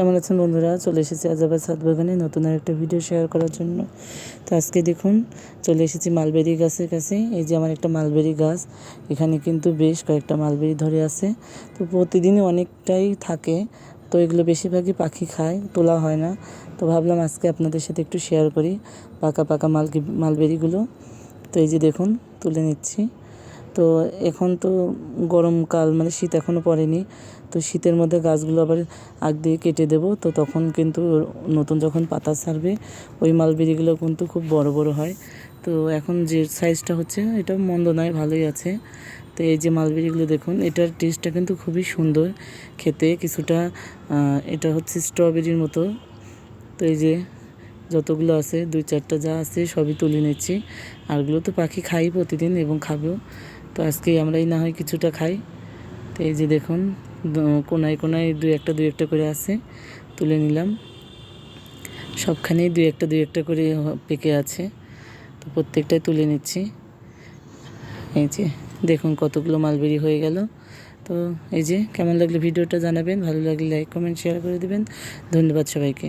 কেমন আছেন বন্ধুরা? চলে এসেছি আজ আবার ছাদ বাগানে নতুন আর একটা ভিডিও শেয়ার করার জন্য। তো আজকে দেখুন, চলে এসেছি মালবেরি গাছের কাছে। এই যে আমার একটা মালবেরি গাছ, এখানে কিন্তু বেশ কয়েকটা মালবেরি ধরে আছে। তো প্রতিদিনই অনেকটাই থাকে, তো এগুলো বেশিরভাগই পাখি খায়, তোলা হয় না। তো ভাবলাম আজকে আপনাদের সাথে একটু শেয়ার করি, পাকা পাকা মাল মালবেরিগুলো। তো এই যে দেখুন, তুলে নিচ্ছি। তো এখন তো গরমকাল মানে শীত এখনও পড়েনি, তো শীতের মধ্যে গাছগুলো আবার আগ দিয়ে কেটে দেবো, তো তখন কিন্তু নতুন যখন পাতা ছাড়বে, ওই মালবেরিগুলো কিন্তু খুব বড় বড় হয়। তো এখন যে সাইজটা হচ্ছে, এটা মন্দ নয়, ভালোই আছে। তো এই যে মালবেরিগুলো দেখুন, এটার টেস্টটা কিন্তু খুবই সুন্দর খেতে, কিছুটা এটা হচ্ছে স্ট্রবেরির মতো। তো এই যে যতগুলো আছে, দুই চারটা যা আছে, সবই তুলে নিচ্ছি। আরগুলো তো পাখি খাই প্রতিদিন এবং খাবেও। তো আজকে আমরাই না হয় কিছুটা খাই। তো এই যে দেখুন কোনায় কোনায় দুই একটা দুই একটা করে আছে, তুলে নিলাম। সবখানেই দুই একটা দুই একটা করে পেকে আছে। তো প্রত্যেকটাই তুলে নিচ্ছি। এই যে দেখুন কতগুলো মালবেরি হয়ে গেল। তো এই যে কেমন লাগল ভিডিওটা জানাবেন, ভালো লাগলে লাইক, কমেন্ট, শেয়ার করে দেবেন। ধন্যবাদ সবাইকে।